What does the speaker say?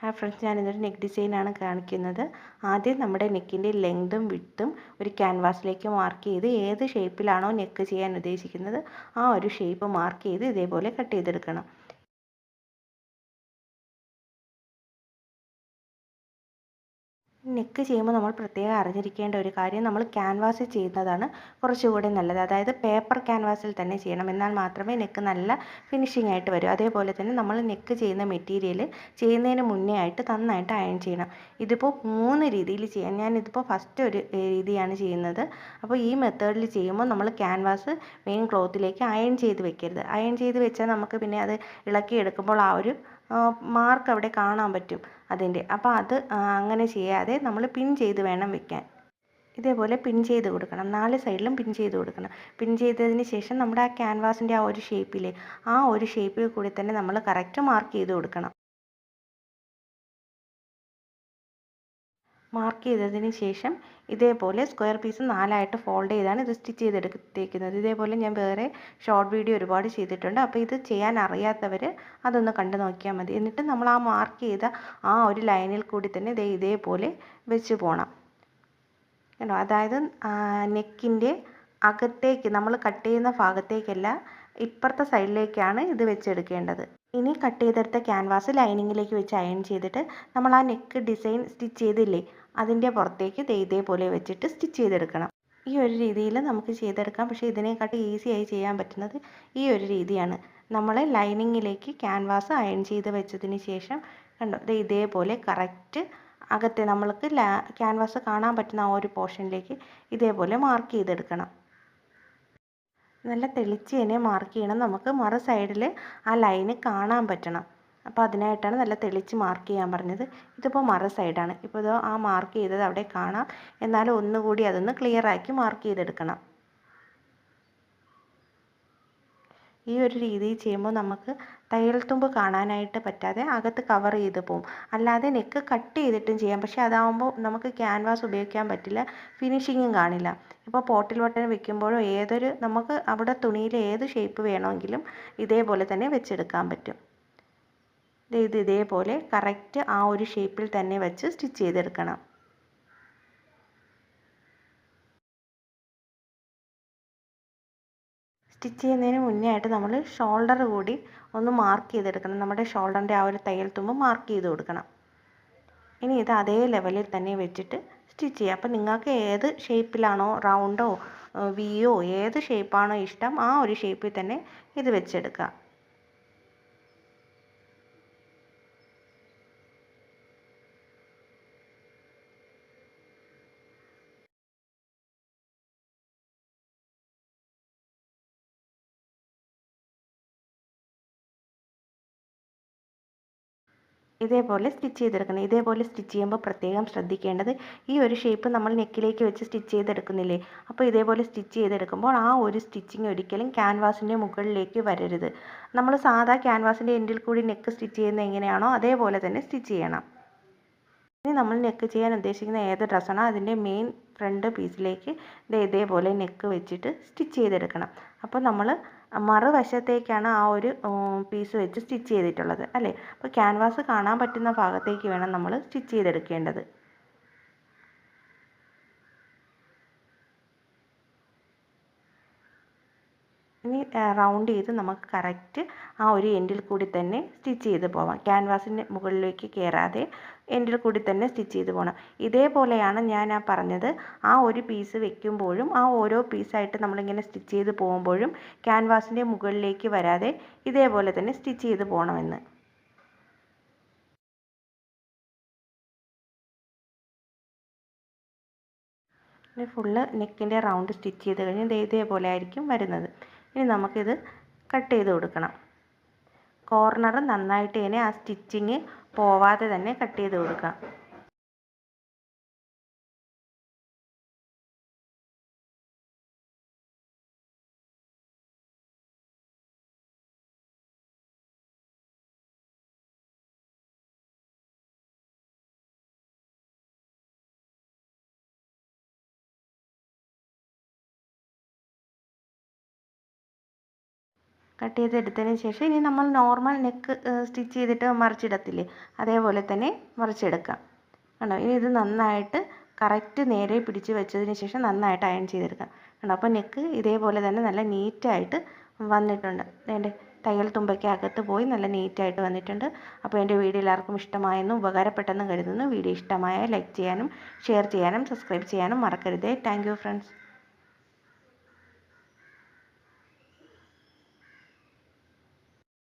Hi friends ഞാനിതൊരു neck ഡിസൈനാണ് കാണിക്കുന്നത്. ആദ്യം നമ്മുടെ നെക്കിന്റെ ലെങ്തും വിട്ടും ഒരു ക്യാൻവാസിലേക്ക് മാർക്ക് ചെയ്ത് ഏത് ഷേപ്പിലാണോ നെക്ക് ചെയ്യാൻ ഉദ്ദേശിക്കുന്നത് ആ ഒരു ഷേപ്പ് മാർക്ക് ചെയ്ത് ഇതേപോലെ കട്ട് ചെയ്തെടുക്കണം. നെക്ക് ചെയ്യുമ്പോൾ നമ്മൾ പ്രത്യേകം അറിഞ്ഞിരിക്കേണ്ട ഒരു കാര്യം നമ്മൾ ക്യാൻവാസിൽ ചെയ്യുന്നതാണ് കുറച്ചുകൂടി നല്ലത്. അതായത് പേപ്പർ ക്യാൻവാസിൽ തന്നെ ചെയ്യണം. എന്നാൽ മാത്രമേ നെക്ക് നല്ല ഫിനിഷിംഗ് ആയിട്ട് വരൂ. അതേപോലെ തന്നെ നമ്മൾ നെക്ക് ചെയ്യുന്ന മെറ്റീരിയൽ ചെയ്യുന്നതിന് മുന്നേ ആയിട്ട് നന്നായിട്ട് അയൺ ചെയ്യണം. ഇതിപ്പോൾ മൂന്ന് രീതിയിൽ ചെയ്യാം. ഞാനിതിപ്പോൾ ഫസ്റ്റ് ഒരു രീതിയാണ് ചെയ്യുന്നത്. അപ്പോൾ ഈ മെത്തേഡിൽ ചെയ്യുമ്പോൾ നമ്മൾ ക്യാൻവാസ് മെയിൻ ക്ലോത്തിലേക്ക് അയൺ ചെയ്ത് വെക്കരുത്. അയൺ ചെയ്ത് വെച്ചാൽ നമുക്ക് പിന്നെ അത് ഇളക്കി എടുക്കുമ്പോൾ ആ ഒരു മാർക്ക് അവിടെ കാണാൻ പറ്റും അതിന്റെ. അപ്പോൾ അത് അങ്ങനെ ചെയ്യാതെ നമ്മൾ പിൻ ചെയ്ത് വേണം വെക്കാൻ. ഇതേപോലെ പിൻ ചെയ്ത് കൊടുക്കണം. നാല് സൈഡിലും പിൻ ചെയ്ത് കൊടുക്കണം. പിൻ ചെയ്തതിന് ശേഷം നമ്മുടെ ആ ക്യാൻവാസിന്റെ ആ ഒരു ഷേപ്പിൽ ആ ഒരു ഷേപ്പിൽ കൂടി തന്നെ നമ്മൾ കറക്റ്റ് മാർക്ക് ചെയ്ത് കൊടുക്കണം. മാർക്ക് ചെയ്തതിന് ശേഷം ഇതേപോലെ സ്ക്വയർ പീസ് നാലായിട്ട് ഫോൾഡ് ചെയ്താണ് ഇത് സ്റ്റിച്ച് ചെയ്തെടുത്തേക്കുന്നത്. ഇതേപോലെ ഞാൻ വേറെ ഷോർട്ട് വീഡിയോ ഒരുപാട് ചെയ്തിട്ടുണ്ട്. അപ്പോൾ ഇത് ചെയ്യാൻ അറിയാത്തവർ അതൊന്ന് കണ്ടു നോക്കിയാൽ മതി. എന്നിട്ട് നമ്മൾ ആ മാർക്ക് ചെയ്ത ആ ഒരു ലൈനിൽ കൂടി തന്നെ ഇതേ ഇതേപോലെ വെച്ച് പോകണം കേട്ടോ അതായത് നെക്കിന്റെ അകത്തേക്ക് നമ്മൾ കട്ട് ചെയ്യുന്ന ഭാഗത്തേക്കല്ല ഇപ്പുറത്തെ സൈഡിലേക്കാണ് ഇത് വെച്ചെടുക്കേണ്ടത്. ഇനി കട്ട് ചെയ്തെടുത്ത ക്യാൻവാസ് ലൈനിങ്ങിലേക്ക് വെച്ച് അയൺ ചെയ്തിട്ട് നമ്മൾ ആ നെക്ക് ഡിസൈൻ സ്റ്റിച്ച് ചെയ്തില്ലേ അതിന്റെ പുറത്തേക്ക് ഇതേപോലെ വെച്ചിട്ട് സ്റ്റിച്ച് ചെയ്തെടുക്കണം. ഈ ഒരു രീതിയിൽ നമുക്ക് ചെയ്തെടുക്കാം. പക്ഷേ ഇതിനെക്കാട്ടി ഈസിയായി ചെയ്യാൻ പറ്റുന്നത് ഈ ഒരു രീതിയാണ്. നമ്മൾ ലൈനിങ്ങിലേക്ക് ക്യാൻവാസ് അയൺ ചെയ്ത് വെച്ചതിന് ശേഷം കണ്ടോ ഇത് ഇതേപോലെ കറക്റ്റ് അകത്തെ നമ്മൾക്ക് ക്യാൻവാസ് കാണാൻ പറ്റുന്ന ആ ഒരു പോർഷനിലേക്ക് ഇതേപോലെ മാർക്ക് ചെയ്തെടുക്കണം. നല്ല തെളിച്ച് തന്നെ മാർക്ക് ചെയ്യണം. നമുക്ക് മറു സൈഡിൽ ആ ലൈന് കാണാൻ പറ്റണം. അപ്പോൾ അതിനായിട്ടാണ് നല്ല തെളിച്ച് മാർക്ക് ചെയ്യാൻ പറഞ്ഞത്. ഇതിപ്പോൾ മറ സൈഡാണ് ഇപ്പോൾ ഇതോ ആ മാർക്ക് ചെയ്തത് അവിടെ കാണാം. എന്നാലും ഒന്നുകൂടി അതൊന്ന് ക്ലിയർ ആക്കി മാർക്ക് ചെയ്തെടുക്കണം. ഈ ഒരു രീതിയിൽ ചെയ്യുമ്പോൾ നമുക്ക് തയ്യൽ തുമ്പ് കാണാനായിട്ട് പറ്റാതെ അകത്ത് കവർ ചെയ്ത് പോവും. അല്ലാതെ നെക്ക് കട്ട് ചെയ്തിട്ടും ചെയ്യാം. പക്ഷേ അതാവുമ്പോൾ നമുക്ക് ക്യാൻവാസ് ഉപയോഗിക്കാൻ പറ്റില്ല. ഫിനിഷിങ്ങും കാണില്ല. ഇപ്പോൾ പോട്ടിൽ ബട്ടൺ വെക്കുമ്പോഴോ ഏതൊരു നമുക്ക് അവിടെ തുണിയിൽ ഏത് ഷേപ്പ് വേണമെങ്കിലും ഇതേപോലെ തന്നെ വെച്ചെടുക്കാൻ പറ്റും. ഇത് ഇതേപോലെ കറക്റ്റ് ആ ഒരു ഷേപ്പിൽ തന്നെ വെച്ച് സ്റ്റിച്ച് ചെയ്തെടുക്കണം. സ്റ്റിച്ച് ചെയ്യുന്നതിന് മുന്നേ ആയിട്ട് നമ്മൾ ഷോൾഡർ കൂടി ഒന്ന് മാർക്ക് ചെയ്തെടുക്കണം. നമ്മുടെ ഷോൾഡറിന്റെ ആ ഒരു തയ്യൽ തുമ്പ് മാർക്ക് ചെയ്ത് കൊടുക്കണം. ഇനി ഇത് അതേ ലെവലിൽ തന്നെ വെച്ചിട്ട് സ്റ്റിച്ച് ചെയ്യുക അപ്പോൾ നിങ്ങൾക്ക് ഏത് ഷേപ്പിലാണോ റൗണ്ടോ വിയോ ഏത് ഷേപ്പാണോ ഇഷ്ടം ആ ഒരു ഷേപ്പിൽ തന്നെ ഇത് വെച്ചെടുക്കുക ഇതേപോലെ സ്റ്റിച്ച് ചെയ്തെടുക്കണം ഇതേപോലെ സ്റ്റിച്ച് ചെയ്യുമ്പോൾ പ്രത്യേകം ശ്രദ്ധിക്കേണ്ടത് ഈ ഒരു ഷേപ്പ് നമ്മൾ നെക്കിലേക്ക് വെച്ച് സ്റ്റിച്ച് ചെയ്തെടുക്കുന്നില്ലേ? അപ്പോൾ ഇതേപോലെ സ്റ്റിച്ച് ചെയ്തെടുക്കുമ്പോൾ ആ ഒരു സ്റ്റിച്ചിങ് ഒരിക്കലും ക്യാൻവാസിന്റെ മുകളിലേക്ക് വരരുത്. നമ്മൾ സാധാ ക്യാൻവാസിന്റെ എൻഡിൽ കൂടി നെക്ക് സ്റ്റിച്ച് ചെയ്യുന്നത് എങ്ങനെയാണോ അതേപോലെ തന്നെ സ്റ്റിച്ച് ചെയ്യണം. ഇനി നമ്മൾ നെക്ക് ചെയ്യാൻ ഉദ്ദേശിക്കുന്ന ഏത് ഡ്രസ്സാണോ അതിന്റെ മെയിൻ ഫ്രണ്ട് പീസിലേക്ക് ഇതേപോലെ നെക്ക് വെച്ചിട്ട് സ്റ്റിച്ച് ചെയ്തെടുക്കണം. അപ്പോൾ നമ്മൾ മറുവശത്തേക്കാണ് ആ ഒരു പീസ് വെച്ച് സ്റ്റിച്ച് ചെയ്തിട്ടുള്ളത് അല്ലേ? അപ്പോൾ ക്യാൻവാസ് കാണാൻ പറ്റുന്ന ഭാഗത്തേക്ക് വേണം നമ്മൾ സ്റ്റിച്ച് ചെയ്തെടുക്കേണ്ടത് ഇനി റൗണ്ട് ചെയ്ത് നമുക്ക് കറക്റ്റ് ആ ഒരു എൻഡിൽ കൂടി തന്നെ സ്റ്റിച്ച് ചെയ്ത് പോവാം. ക്യാൻവാസിന്റെ മുകളിലേക്ക് കയറാതെ എൻഡിൽ കൂടി തന്നെ സ്റ്റിച്ച് ചെയ്ത് പോകണം ഇതേപോലെയാണ് ഞാൻ ആ പറഞ്ഞത്. ആ ഒരു പീസ് വെക്കുമ്പോഴും ആ ഓരോ പീസായിട്ട് നമ്മളിങ്ങനെ സ്റ്റിച്ച് ചെയ്ത് പോകുമ്പോഴും ക്യാൻവാസിന്റെ മുകളിലേക്ക് വരാതെ ഇതേപോലെ തന്നെ സ്റ്റിച്ച് ചെയ്ത് പോകണമെന്ന് ഫുള്ള് നെക്കിന്റെ റൗണ്ട് സ്റ്റിച്ച് ചെയ്ത് കഴിഞ്ഞ് ഇതേപോലെ ആയിരിക്കും വരുന്നത്. ഇനി നമുക്കിത് കട്ട് ചെയ്ത് കൊടുക്കണം. കോർണർ നന്നായിട്ട് ഇതിനെ ആ സ്റ്റിച്ചിങ് പോവാതെ തന്നെ കട്ട് ചെയ്ത് കൊടുക്കുക കട്ട് ചെയ്തെടുത്തതിന് ശേഷം ഇനി നമ്മൾ നോർമൽ നെക്ക് സ്റ്റിച്ച് ചെയ്തിട്ട് മറിച്ചിടത്തില്ലേ? അതേപോലെ തന്നെ മറിച്ചെടുക്കാം. കണ്ടോ? ഇനി ഇത് നന്നായിട്ട് കറക്റ്റ് നേരെ പിടിച്ച് വെച്ചതിന് ശേഷം നന്നായിട്ട് അയൺ ചെയ്തെടുക്കാം. കണ്ടോ? അപ്പോൾ നെക്ക് ഇതേപോലെ തന്നെ നല്ല നീറ്റായിട്ട് വന്നിട്ടുണ്ട്. വേണ്ടേ തയ്യൽ തുമ്പയ്ക്ക് അകത്ത് പോയി നല്ല നീറ്റായിട്ട് വന്നിട്ടുണ്ട്. അപ്പോൾ എന്റെ വീഡിയോ എല്ലാവർക്കും ഇഷ്ടമായെന്നും ഉപകാരപ്പെട്ടെന്നും കരുതുന്നു. വീഡിയോ ഇഷ്ടമായ ലൈക്ക് ചെയ്യാനും ഷെയർ ചെയ്യാനും സബ്സ്ക്രൈബ് ചെയ്യാനും മറക്കരുതേ. Thank friends